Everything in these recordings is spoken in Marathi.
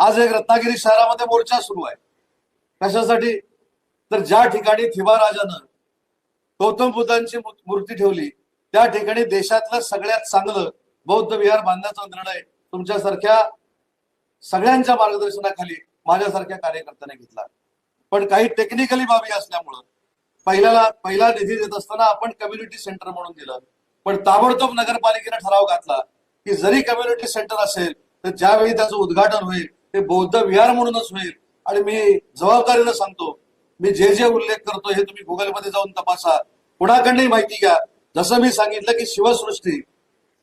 आज एक रत्नागिरी शहरामध्ये मोर्चा सुरू आहे. कशासाठी? तर ज्या ठिकाणी थिबा राजानं गौतम बुद्धांची मूर्ती ठेवली त्या ठिकाणी देशातलं सगळ्यात चांगलं बौद्ध विहार बांधण्याचा निर्णय तुमच्यासारख्या सगळ्यांच्या मार्गदर्शनाखाली माझ्यासारख्या कार्यकर्त्याने घेतला. पण काही टेक्निकली बाबी असल्यामुळं पहिल्याला पहिला निधी देत असताना आपण कम्युनिटी सेंटर म्हणून दिलं. पण ताबडतोब नगरपालिकेने ठराव घातला की जरी कम्युनिटी सेंटर असेल तर ज्यावेळी त्याचं उद्घाटन होईल ते बौद्ध विहार म्हणूनच होईल. आणि मी जबाबदारीनं सांगतो मी जे जे उल्लेख करतो हे तुम्ही गुगलमध्ये जाऊन तपासा. कुणाकडनंही माहिती घ्या. जसं मी सांगितलं की शिवसृष्टी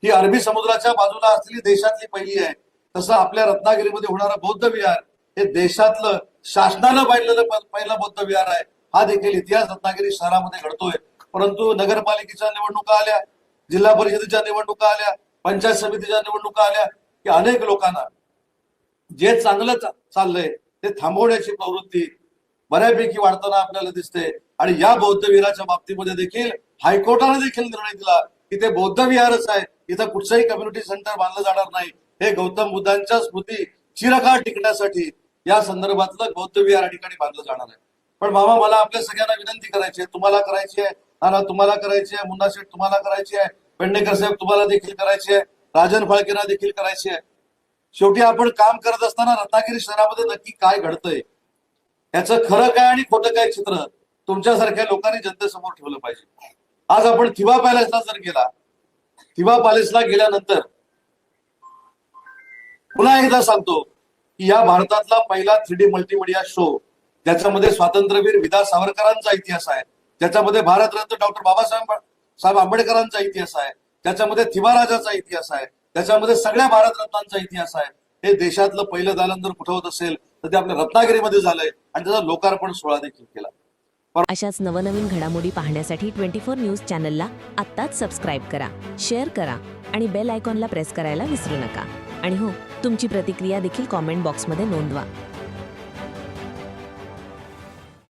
ही अरबी समुद्राच्या बाजूला असलेली देशातली पहिली आहे. तसं आपल्या रत्नागिरीमध्ये होणारं बौद्ध विहार हे देशातलं शासनानं पाहिलेलं पहिलं बौद्ध विहार आहे. हा देखील इतिहास रत्नागिरी शहरामध्ये घडतोय. परंतु नगरपालिकेच्या निवडणुका आल्या जिल्हा परिषदेच्या निवडणुका आल्या पंचायत समितीच्या निवडणुका आल्या की अनेक लोकांना जे चांगलं चाललंय ते थांबवण्याची प्रवृत्ती बऱ्यापैकी वाढताना आपल्याला दिसते. आणि या बौद्ध विहाराच्या बाबतीमध्ये देखील हायकोर्टाने देखील निर्णय दिला की ते बौद्ध विहारच आहे. इथं कुठचंही कम्युनिटी सेंटर बांधलं जाणार नाही. हे गौतम बुद्धांच्या स्मृती चिरकाळ टिकण्यासाठी या संदर्भातलं बौद्ध विहार या ठिकाणी बांधलं जाणार आहे. पण मामा मला आपल्या सगळ्यांना विनंती करायची आहे. तुम्हाला करायची आहे. नाना तुम्हाला करायची आहे. मुन्ना शेठ तुम्हाला करायची आहे. पेडणेकर साहेब तुम्हाला देखील करायची आहे. राजन फाळकेंना देखील करायची आहे. शेवटी आपण काम करत असताना रत्नागिरी शहरामध्ये नक्की काय घडतंय? याचं खरं काय आणि खोटं काय चित्र तुमच्यासारख्या लोकांनी जनतेसमोर ठेवलं पाहिजे. आज आपण थिबा पॅलेसला जर गेला थिबा पॅलेसला गेल्यानंतर पुन्हा एकदा सांगतो की या भारतातला पहिला थ्री डी मल्टीमीडिया शो ज्याच्यामध्ये स्वातंत्र्यवीर विदा सावरकरांचा इतिहास आहे ज्याच्यामध्ये भारतरत्न डॉक्टर बाबासाहेब साहेब आंबेडकरांचा इतिहास आहे त्याच्यामध्ये थिबा राजाचा इतिहास आहे त्याच्यामध्ये सगळ्या भारतरत्नांचा इतिहास आहे. हे देशातलं पहिलं दालन जर कुठं होत असेल तर ते आपल्या रत्नागिरीमध्ये झालंय आणि त्याचा लोकार्पण सोहळा देखील केला. अशाच नवनवीन घडामोडी पाहण्यासाठी ट्वेंटी फोर न्यूज चॅनलला आत्ताच सबस्क्राईब करा शेअर करा आणि बेल आयकॉनला प्रेस करायला विसरू नका. आणि हो तुमची प्रतिक्रिया देखील कॉमेंट बॉक्समध्ये नोंदवा.